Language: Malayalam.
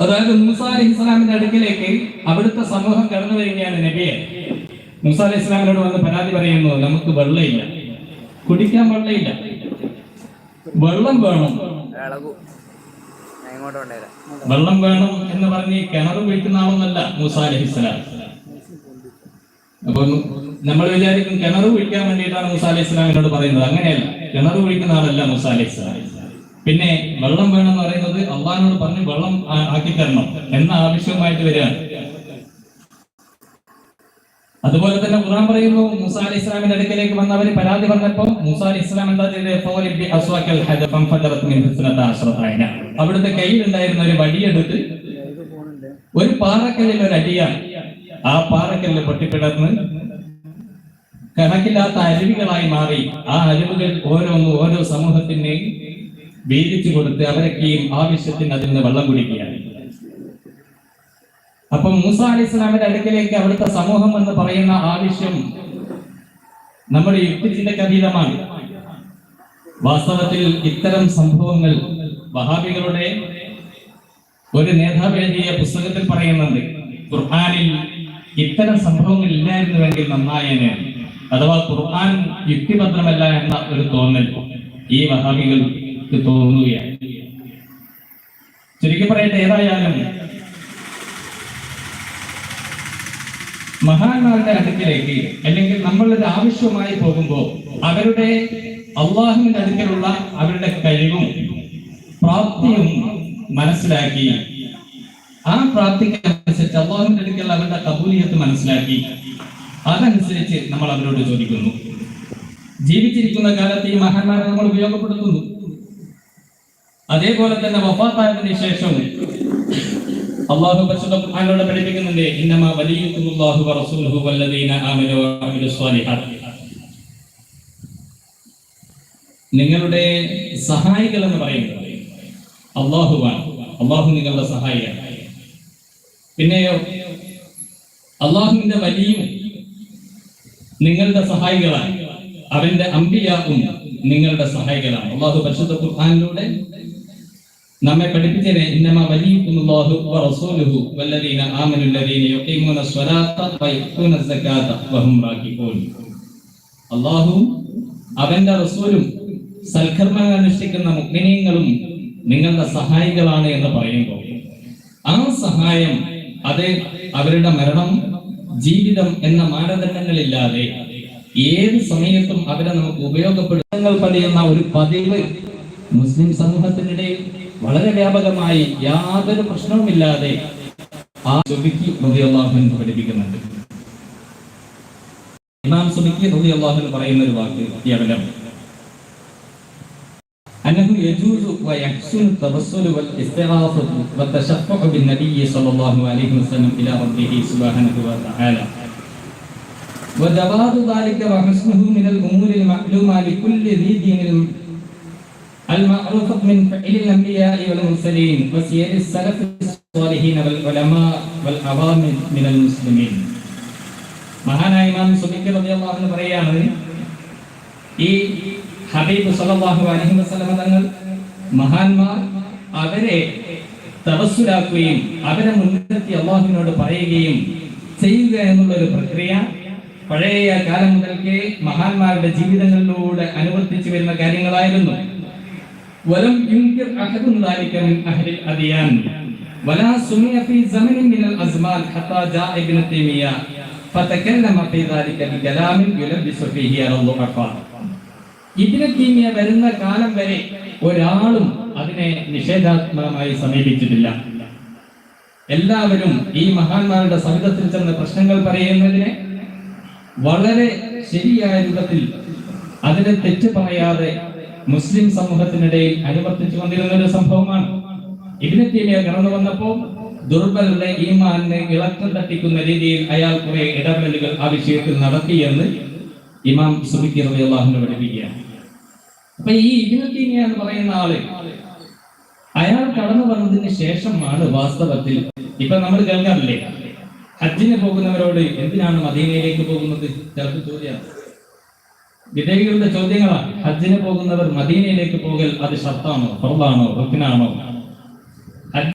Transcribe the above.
അതായത് മൂസ അലൈഹി ഇസ്ലാമിന്റെ അടുക്കിലേക്ക് അവിടുത്തെ സമൂഹം കടന്നു വരികയാണ് നബിയെ. മൂസ അലൈഹി ഇസ്ലാമിനോട് വന്ന് പരാതി പറയുന്നു നമുക്ക് വെള്ളമില്ല കുടിക്കാൻ വെള്ളമില്ല വെള്ളം വേണം. വെള്ളം വേണം എന്ന് പറഞ്ഞ് കിണർ കുഴിക്കുന്ന ആളൊന്നല്ല മൂസ അലൈഹി ഇസ്ലാം അപ്പൊ നമ്മൾ വിചാരിക്കും കിണർ കുഴിക്കാൻ വേണ്ടിയിട്ടാണ് മൂസ അലൈഹി ഇസ്ലാമിനോട് പറയുന്നത്. അങ്ങനെയല്ല. കിണർ കുഴിക്കുന്ന ആളല്ല മൂസ അലൈഹി ഇസ്ലാം പിന്നെ വെള്ളം വേണം എന്ന് പറയുന്നത് അള്ളഹാനോട് പറഞ്ഞ് വെള്ളം ആക്കി തരണം എന്ന ആവശ്യവുമായിട്ട് വരികയാണ്. അതുപോലെ തന്നെ ഖുർആൻ പറയുന്നു മൂസ അലി ഇസ്ലാമിന്റെ അടുക്കലേക്ക് വന്ന പരാതി പറഞ്ഞപ്പോൾ മൂസ അലി ഇസ്ലാം എന്താ ചെയ്തത് "ഫൗലിബ് ബി അസ്വാക്കൽ ഹജ ഫൻഫജറത് മിൻ ഹുസ്നത അശ്റത ഐന." അവിടുത്തെ കയ്യിലുണ്ടായിരുന്ന ഒരു വടിയെടുത്ത് ഒരു പാറക്കല്ലിൽ ഒരു അടിയാണ് ആ പാറക്കല്ലിൽ പൊട്ടിപ്പിടർന്ന് കണക്കില്ലാത്ത അരുവികളായി മാറി. ആ അരുവികൾ ഓരോന്നും ഓരോ സമൂഹത്തിനെയും വീതിച്ചു കൊടുത്ത് അവരൊക്കെയും ആവശ്യത്തിന് അതിൽ നിന്ന് വെള്ളം കുടിക്കുകയാണ്. അപ്പൊ മൂസ അലി ഇസ്ലാമിന്റെ അടുക്കലേക്ക് അവിടുത്തെ സമൂഹം എന്ന് പറയുന്ന ആവശ്യം നമ്മുടെ യുക്തിചിന്തയ്ക്ക് അതീതമാണ് വാസ്തവത്തിൽ ഇത്തരം സംഭവങ്ങൾ വഹാബികളുടെ ഒരു നേതാവ് എഴുതിയ പുസ്തകത്തിൽ പറയുന്നുണ്ട്. ഖുർആാനിൽ ഇത്തരം സംഭവങ്ങൾ ഇല്ലായിരുന്നുവെങ്കിൽ നന്നായേനെ. അഥവാ ഖുർആൻ യുക്തിഭദ്രമല്ല എന്ന ഒരു തോന്നൽ ഈ വഹാബികൾക്ക് തോന്നുകയാണ്. ചുരുക്കി പറയട്ടെ ഏതായാലും മഹാന്മാരുടെ അടുക്കിലേക്ക് അല്ലെങ്കിൽ നമ്മളുടെ ആവശ്യമായി പോകുമ്പോൾ അവരുടെ അള്ളാഹുവിന്റെ അടുക്കലുള്ള അവരുടെ കഴിവും പ്രാപ്തിയും മനസ്സിലാക്കി ആ പ്രാപ്തിക്ക് അനുസരിച്ച് അള്ളാഹുവിന്റെ അടുക്കലുള്ള അവരുടെ കബൂലിയത്ത് മനസ്സിലാക്കി അതനുസരിച്ച് നമ്മൾ അവരോട് ചോദിക്കുന്നു. ജീവിച്ചിരിക്കുന്ന കാലത്ത് ഈ മഹാന്മാരെ നമ്മൾ ഉപയോഗപ്പെടുത്തുന്നു. അതേപോലെ തന്നെ വഫാത്തായതിനു ശേഷം വറസൂലുഹു വല്ലദീന നിങ്ങളുടെ സഹായികൾ എന്ന് പറയുന്നത് അള്ളാഹുവാണ്. അള്ളാഹു നിങ്ങളുടെ സഹായിയാണ്. പിന്നെയോ അള്ളാഹുവിന്റെ വലിയും നിങ്ങളുടെ സഹായികളാണ്. അവന്റെ അമ്പിയാവും നിങ്ങളുടെ സഹായികളാണ്. അള്ളാഹു പരിശുദ്ധ ഖുർആനിലൂടെ നമ്മെ പഠിപ്പിച്ചത് ഇന്നമ വലിയുക്കുമുല്ലാഹു വറസൂലുഹു വല്ലദീന ആമനു അല്ലദീന യുഖീമൂന സ്വലാത്ത അല്ലാഹു അവന്റെ റസൂലും സൽക്കർമ്മങ്ങൾ അനുഷ്ഠിക്കുന്ന മുഗ്നീയങ്ങളും നിങ്ങളുടെ സഹായികളാണ് എന്ന് പറയുമ്പോൾ ആ സഹായം അത് അവരുടെ മരണം ജീവിതം എന്ന മാനദണ്ഡങ്ങളില്ലാതെ ഏത് സമയത്തും അവരെ നമുക്ക് ഉപയോഗപ്പെടുത്തങ്ങൾ ഒരു പതിവ് മുസ്ലിം സമൂഹത്തിനിടയിൽ വളരെ വ്യാപകമായി യാതൊരു പ്രശ്നവുമില്ലാതെ ആ സുബിക്ക് റളിയല്ലാഹു പഠിപ്പിക്കുന്നുണ്ട് ഇമാം സുബിക്ക് റളിയല്ലാഹു പറയുന്ന ഒരു വാക്ക് കേവലം أنه يجوز ويحسن التوسل والاستغاثة والتشفع بالنبي صلى الله عليه وسلم إلى ربه سبحانه وتعالى وجواز ذلك وحسنه من الأمور المعلومة لكل ذي دين المعروفة من فعل الأنبياء والمرسلين وسير السلف الصالحين والعلماء والعوام من المسلمين മഹാനായ ഇമാം സുബിക്ക് റളിയല്ലാഹു അൻഹു പറയാണ് ഈ ഹബീബ് സല്ലല്ലാഹു അലൈഹി വസല്ലമ തങ്ങൾ മഹാന്മാർ അവരെ തവസ്സുലാക്കുകയും അവരെ മുൻനിർത്തി അള്ളാഹുവിനോട് പറയുകയും ചെയ്യുക എന്നുള്ള ഒരു പ്രക്രിയ പഴയ കാലം മുതൽക്കേ മഹാന്മാരുടെ ജീവിതങ്ങളിലൂടെ അനുവർത്തിച്ചു വരുന്ന കാര്യങ്ങളായിരുന്നു വലം യുൻകിർ അഹദുൻ ദാലിക മിൻ അഹ്ലിൽ അദിയാൻ വലാ സുമിയ ഫീ സമനിൻ മിനൽ അസ്മാൻ ഹത്താ ജാ ഇബ്നു തൈമിയ ഫതകല്ലമ ഫീ ദാലിക ബികലാമിൻ യുലബിസു ഫീഹി അൽ ളുഖഫ ഇബ്നു തൈമിയ വരുന്ന കാലം വരെ ഒരാളും അതിനെ നിഷേധാത്മകമായി സമീപിച്ചിട്ടില്ല. എല്ലാവരും ഈ മഹാന്മാരുടെ സവിധത്തിൽ ചെന്ന് പ്രശ്നങ്ങൾ പറയുന്നതിനെ വളരെ ശരിയായ രൂപത്തിൽ അതിനെ തെറ്റ് പറയാതെ മുസ്ലിം സമൂഹത്തിനിടയിൽ അനുവർത്തിച്ചു കൊണ്ടിരുന്ന ഒരു സംഭവമാണ്. ഇബിന് തീമിയ കടന്നു വന്നപ്പോൾ ദുർബലരുടെ ഈമാനെ ഇളക്കം തട്ടിക്കുന്ന രീതിയിൽ അയാൾ കുറെ ഇടപെടലുകൾ ആ വിഷയത്തിൽ നടത്തിയെന്ന് ഇമാം സുബിക്കി റബി അള്ളാഹുനെ പഠിപ്പിക്കുകയാണ് അപ്പൊ ഈ ഇബിന് എന്ന് പറയുന്ന ആൾ അയാൾ കടന്നു വന്നതിന് ശേഷമാണ് വാസ്തവത്തിൽ ഇപ്പൊ നമ്മൾ കേൾക്കാറില്ലേ? ഹജ്ജിന് പോകുന്നവരോട് എന്തിനാണ് മദീനയിലേക്ക് പോകുന്നത്? ചിലപ്പോൾ ചോദ്യമാണ്. വിധേയികളുടെ ചോദ്യങ്ങളാണ്. ഹജ്ജിന് പോകുന്നവർ മദീനയിലേക്ക് പോകൽ അത് ഷർത്താണോ? ഫർദാണോ? റുക്കിനാണോ